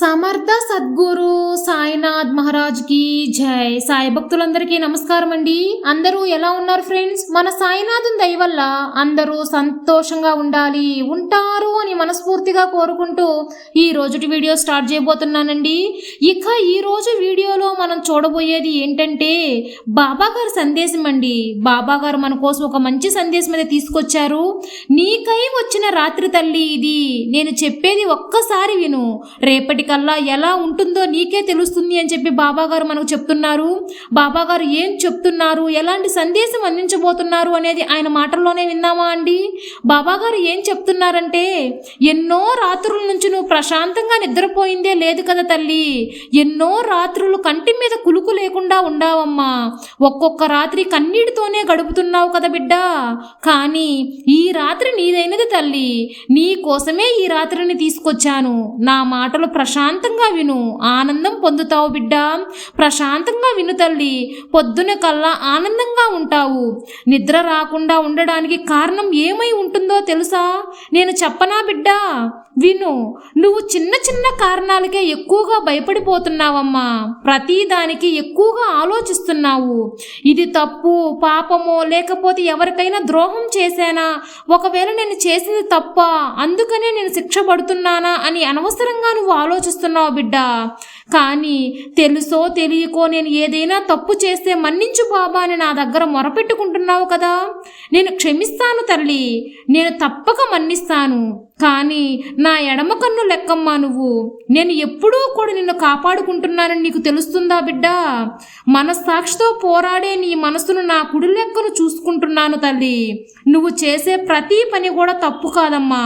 సమర్థ సద్గురు సాయినాథ్ మహారాజ్కి జై. సాయి భక్తులందరికీ నమస్కారం అండి. అందరూ ఎలా ఉన్నారు ఫ్రెండ్స్? మన సాయినాథుని దయ వల్ల అందరూ సంతోషంగా ఉండాలి ఉంటారు అని మనస్ఫూర్తిగా కోరుకుంటూ ఈ రోజుటి వీడియో స్టార్ట్ చేయబోతున్నానండి. ఇక ఈ రోజు వీడియోలో మనం చూడబోయేది ఏంటంటే బాబాగారు సందేశం అండి. బాబాగారు మన కోసం ఒక మంచి సందేశం అయితే తీసుకొచ్చారు. నీకై వచ్చిన రాత్రి తల్లి ఇది. నేను చెప్పేది ఒక్కసారి విను. రేపటి రేపటికల్లా ఎలా ఉంటుందో నీకే తెలుస్తుంది అని చెప్పి బాబాగారు మనకు చెప్తున్నారు. బాబాగారు ఏం చెప్తున్నారు? ఎలాంటి సందేశం అందించబోతున్నారు అనేది ఆయన మాటల్లోనే విన్నామా అండి? బాబాగారు ఏం చెప్తున్నారంటే ఎన్నో రాత్రుల నుంచి నువ్వు ప్రశాంతంగా నిద్రపోయిందే లేదు కదా తల్లి. ఎన్నో రాత్రులు కంటి మీద కులుకు లేకుండా ఉండావమ్మా. ఒక్కొక్క రాత్రి కన్నీటితోనే గడుపుతున్నావు కదా బిడ్డ. కానీ ఈ రాత్రి నీదైనది తల్లి. నీ కోసమే ఈ రాత్రిని తీసుకొచ్చాను. నా మాటలు ప్రశాంతంగా విను. ఆనందం పొందుతావు బిడ్డ. ప్రశాంతంగా విను తల్లి. పొద్దున కల్లా ఆనందంగా ఉంటావు. నిద్ర రాకుండా ఉండడానికి కారణం ఏమై ఉంటుందో తెలుసా? నేను చెప్పనా బిడ్డా? విను నువ్వు చిన్న చిన్న కారణాలకే ఎక్కువగా భయపడిపోతున్నావమ్మా. ప్రతి దానికి ఎక్కువగా ఆలోచిస్తున్నావు. ఇది తప్పు పాపమో లేకపోతే ఎవరికైనా ద్రోహం చేశానా? ఒకవేళ నేను చేసింది తప్ప? అందుకనే నేను శిక్ష పడుతున్నానా అని అనవసరంగా నువ్వు ఆలోచిస్తున్నావు బిడ్డ. కానీ తెలుసో తెలియకో నేను ఏదైనా తప్పు చేస్తే మన్నించు బాబా అని నా దగ్గర మొరపెట్టుకుంటున్నావు కదా. నేను క్షమిస్తాను తల్లి. నేను తప్పక మన్నిస్తాను. కానీ నా ఎడమ కన్ను లెక్కమ్మా నువ్వు. నేను ఎప్పుడూ కూడా నిన్ను కాపాడుకుంటున్నానని నీకు తెలుస్తుందా బిడ్డ? మనస్సాక్షితో పోరాడే నీ మనసును నా కుడి లెక్కను చూసుకుంటున్నాను తల్లి. నువ్వు చేసే ప్రతి పని కూడా తప్పు కాదమ్మా.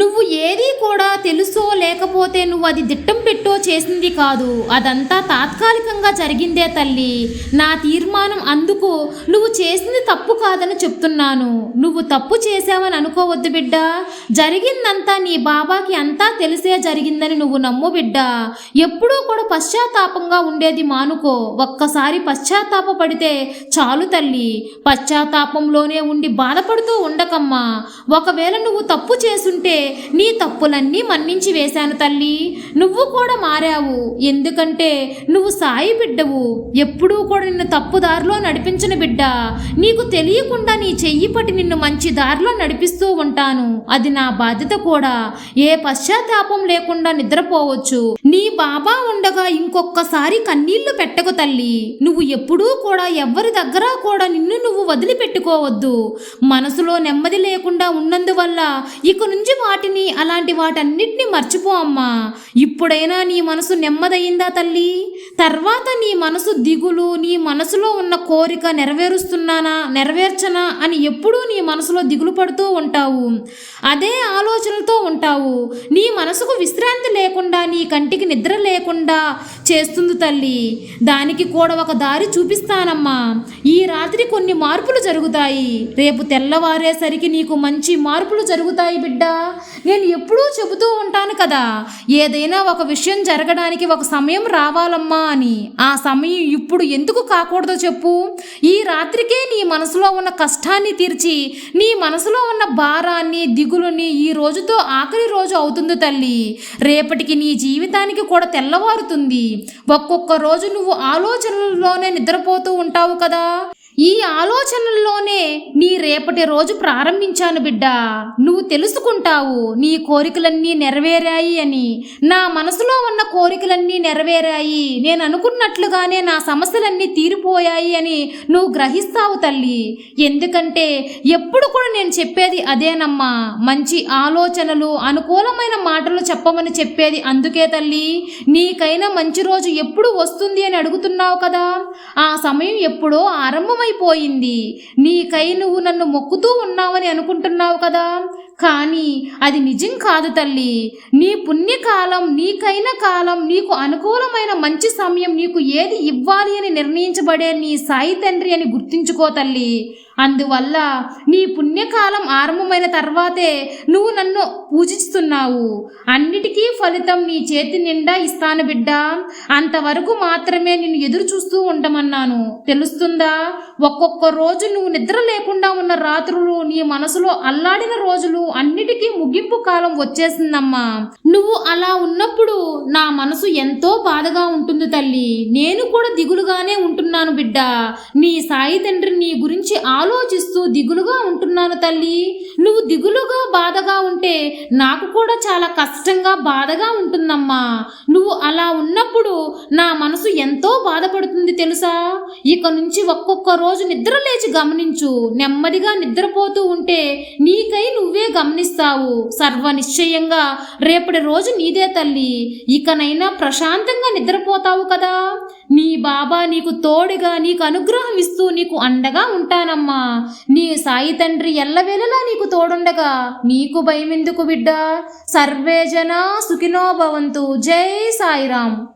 నువ్వు ఏది కూడా తెలుసో లేకపోతే నువ్వు అది దిట్టం పెట్టో చేసింది కాదు. అదంతా తాత్కాలికంగా జరిగిందే తల్లి. నా తీర్మానం అందుకు నువ్వు చేసింది తప్పు కాదని చెప్తున్నాను. నువ్వు తప్పు చేసావని అనుకోవద్దు బిడ్డ. అంతా నీ బాబాకి అంతా తెలిసే జరిగిందని నువ్వు నమ్ము బిడ్డ. ఎప్పుడూ కూడా పశ్చాత్తాపంగా ఉండేది మానుకో. ఒక్కసారి పశ్చాత్తాప పడితే చాలు తల్లి. పశ్చాత్తాపంలోనే ఉండి బాధపడుతూ ఉండకమ్మా. ఒకవేళ నువ్వు తప్పు చేసుంటే నీ తప్పులన్నీ మన్నించి వేశాను తల్లి. నువ్వు కూడా మారావు. ఎందుకంటే నువ్వు సాయి బిడ్డవు. ఎప్పుడూ కూడా నిన్ను తప్పు దారిలో నడిపించిన బిడ్డ. నీకు తెలియకుండా నీ చెయ్యి పట్టి నిన్ను మంచి దారిలో నడిపిస్తూ ఉంటాను. అది నా బాధ్యత కూడా ఏ పశ్చాత్తాపం లేకుండా నిద్రపోవచ్చు. నీ బాబా ఉండగా ఇంకొక్కసారి కన్నీళ్ళు పెట్టకు తల్లి. నువ్వు ఎప్పుడూ కూడా ఎవ్వరి దగ్గర కూడా నిన్ను నువ్వు వదిలిపెట్టుకోవద్దు. మనసులో నెమ్మది లేకుండా ఉన్నందువల్ల ఇక నుంచి వాటిని అలాంటి వాటన్నిటిని మర్చిపో అమ్మా. ఇప్పుడైనా నీ మనసు నెమ్మదయిందా తల్లి? తర్వాత నీ మనసు దిగులు నీ మనసులో ఉన్న కోరిక నెరవేరుస్తున్నానా నెరవేర్చనా అని ఎప్పుడూ నీ మనసులో దిగులు పడుతూ ఉంటావు. అదే ఆలోచనలతో ఉంటావు. నీ మనసుకు విశ్రాంతి లేకుండా నీ కంటికి నిద్ర లేకుండా చేస్తుంది తల్లి. దానికి కూడా ఒక దారి చూపిస్తానమ్మా. ఈ రాత్రి కొన్ని మార్పులు జరుగుతాయి. రేపు తెల్లవారేసరికి నీకు మంచి మార్పులు జరుగుతాయి బిడ్డ. నేను ఎప్పుడూ చెబుతూ ఉంటాను కదా. ఏదైనా ఒక విషయం జరగడానికి ఒక సమయం రావాలమ్మా అని. ఆ సమయం ఇప్పుడు ఎందుకు కాకూడదో చెప్పు. ఈ రాత్రికే నీ మనసులో ఉన్న కష్టాన్ని తీర్చి నీ మనసులో ఉన్న భారాన్ని దిగులుని ఈ రోజుతో ఆఖరి రోజు అవుతుంది తల్లి. రేపటికి నీ జీవితానికి కూడా తెల్లవారుతుంది. ఒక్కొక్క రోజు నువ్వు ఆలోచనల్లోనే నిద్రపోతూ ఉంటావు కదా. ఈ ఆలోచనల్లోనే నీ రేపటి రోజు ప్రారంభించాను బిడ్డ. నువ్వు తెలుసుకుంటావు నీ కోరికలన్నీ నెరవేరాయి అని. నా మనసులో ఉన్న కోరికలన్నీ నెరవేరాయి. నేను అనుకున్నట్లుగానే నా సమస్యలన్నీ తీరిపోయాయి అని నువ్వు గ్రహిస్తావు తల్లి. ఎందుకంటే ఎప్పుడు కూడా నేను చెప్పేది అదేనమ్మా. మంచి ఆలోచనలు అనుకూలమైన మాటలు చెప్పమని చెప్పేది అందుకే తల్లి. నీకైనా మంచి రోజు ఎప్పుడు వస్తుంది అని అడుగుతున్నావు కదా. ఆ సమయం ఎప్పుడో ఆరంభం ఆరంభమైపోయింది నీకై నువ్వు నన్ను మొక్కుతూ ఉన్నావని అనుకుంటున్నావు కదా? కానీ అది నిజం కాదు తల్లి. నీ పుణ్యకాలం నీకైన కాలం నీకు అనుకూలమైన మంచి సమయం నీకు ఏది ఇవ్వాలి అని నిర్ణయించబడే నీ సాయి తండ్రి అని గుర్తించుకో తల్లి. అందువల్ల నీ పుణ్యకాలం ఆరంభమైన తర్వాతే నువ్వు నన్ను పూజిస్తున్నావు. అన్నిటికీ ఫలితం నీ చేతి నిండా ఇస్తాను బిడ్డ. అంతవరకు మాత్రమే నిన్ను ఎదురు చూస్తూ ఉండమన్నాను. తెలుస్తుందా? ఒక్కొక్క రోజు నువ్వు నిద్ర లేకుండా ఉన్న రాత్రులు నీ మనసులో అల్లాడిన రోజులు అన్నిటికీ ముగింపు కాలం వచ్చేసిందమ్మా. నువ్వు అలా ఉన్నప్పుడు నా మనసు ఎంతో బాధగా ఉంటుంది తల్లి. నేను కూడా దిగులుగానే ఉంటున్నాను బిడ్డ. నీ సాయి తండ్రి నీ గురించి ఆలోచిస్తూ దిగులుగా ఉంటున్నాను తల్లి. నువ్వు దిగులుగా బాధగా ఉంటే నాకు కూడా చాలా కష్టంగా బాధగా ఉంటుందమ్మా. నువ్వు అలా ఉన్నప్పుడు నా మనసు ఎంతో బాధపడుతుంది తెలుసా? ఇక నుంచి ఒక్కొక్క రోజు నిద్ర లేచి గమనించు. నెమ్మదిగా నిద్రపోతూ ఉంటే నీకై నువ్వే గమనిస్తావు. సర్వ నిశ్చయంగా రేపటి రోజు నీదే తల్లి. ఇకనైనా ప్రశాంతంగా నిద్రపోతావు కదా? నీ బాబా నీకు తోడుగా నీకు అనుగ్రహం ఇస్తూ నీకు అండగా ఉంటానమ్మా. నీ సాయి తండ్రి ఎల్లవేళలా నీకు తోడుండగా. నీకు భయమెందుకు బిడ్డా? సర్వేజన సుఖినోభవంతు సుఖినో భవంతు. జై సాయిరాం